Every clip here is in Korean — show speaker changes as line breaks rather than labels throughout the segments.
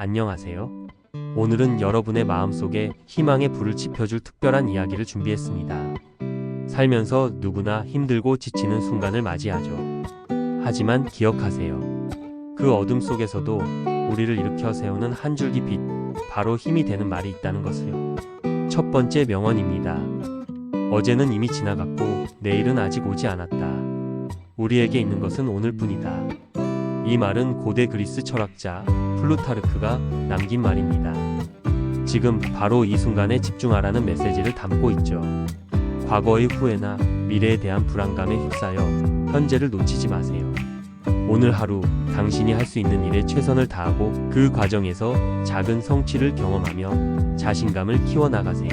안녕하세요. 오늘은 여러분의 마음속에 희망의 불을 지펴줄 특별한 이야기를 준비했습니다. 살면서 누구나 힘들고 지치는 순간을 맞이하죠. 하지만 기억하세요. 그 어둠 속에서도 우리를 일으켜 세우는 한 줄기 빛, 바로 힘이 되는 말이 있다는 것을요. 첫 번째 명언입니다. 어제는 이미 지나갔고 내일은 아직 오지 않았다. 우리에게 있는 것은 오늘뿐이다. 이 말은 고대 그리스 철학자 플루타르크가 남긴 말입니다. 지금 바로 이 순간에 집중하라는 메시지를 담고 있죠. 과거의 후회나 미래에 대한 불안감에 휩싸여 현재를 놓치지 마세요. 오늘 하루 당신이 할 수 있는 일에 최선을 다하고 그 과정에서 작은 성취를 경험하며 자신감을 키워나가세요.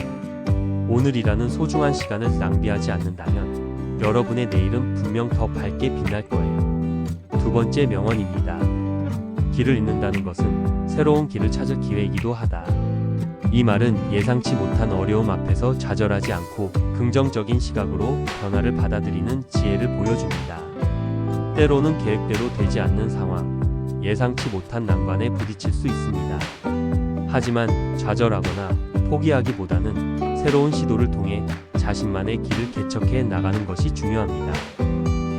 오늘이라는 소중한 시간을 낭비하지 않는다면 여러분의 내일은 분명 더 밝게 빛날 거예요. 두 번째 명언입니다. 길을 잃는다는 것은 새로운 길을 찾을 기회이기도 하다. 이 말은 예상치 못한 어려움 앞에서 좌절하지 않고 긍정적인 시각으로 변화를 받아들이는 지혜를 보여줍니다. 때로는 계획대로 되지 않는 상황, 예상치 못한 난관에 부딪힐 수 있습니다. 하지만 좌절하거나 포기하기보다는 새로운 시도를 통해 자신만의 길을 개척해 나가는 것이 중요합니다.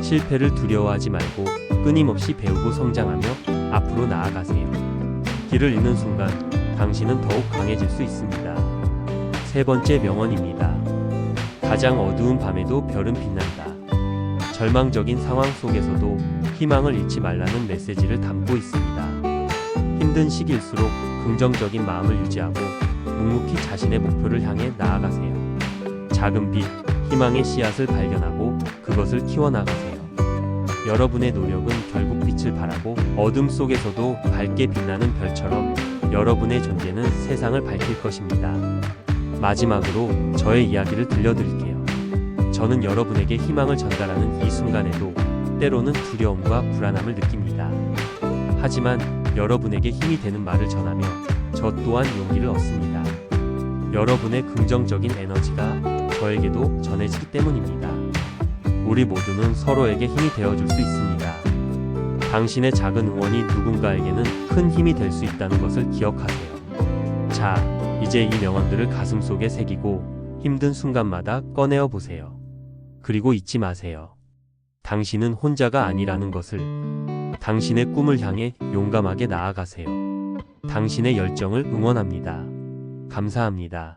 실패를 두려워하지 말고 끊임없이 배우고 성장하며 앞으로 나아가세요. 길을 잃는 순간 당신은 더욱 강해질 수 있습니다. 세 번째 명언입니다. 가장 어두운 밤에도 별은 빛난다. 절망적인 상황 속에서도 희망을 잃지 말라는 메시지를 담고 있습니다. 힘든 시기일수록 긍정적인 마음을 유지하고 묵묵히 자신의 목표를 향해 나아가세요. 작은 빛, 희망의 씨앗을 발견하고 그것을 키워나가세요. 여러분의 노력은 결국 빛을 발하고 어둠 속에서도 밝게 빛나는 별처럼 여러분의 존재는 세상을 밝힐 것입니다. 마지막으로 저의 이야기를 들려드릴게요. 저는 여러분에게 희망을 전달하는 이 순간에도 때로는 두려움과 불안함을 느낍니다. 하지만 여러분에게 힘이 되는 말을 전하며 저 또한 용기를 얻습니다. 여러분의 긍정적인 에너지가 저에게도 전해지기 때문입니다. 우리 모두는 서로에게 힘이 되어줄 수 있습니다. 당신의 작은 응원이 누군가에게는 큰 힘이 될 수 있다는 것을 기억하세요. 자, 이제 이 명언들을 가슴 속에 새기고 힘든 순간마다 꺼내어 보세요. 그리고 잊지 마세요. 당신은 혼자가 아니라는 것을 당신의 꿈을 향해 용감하게 나아가세요. 당신의 열정을 응원합니다. 감사합니다.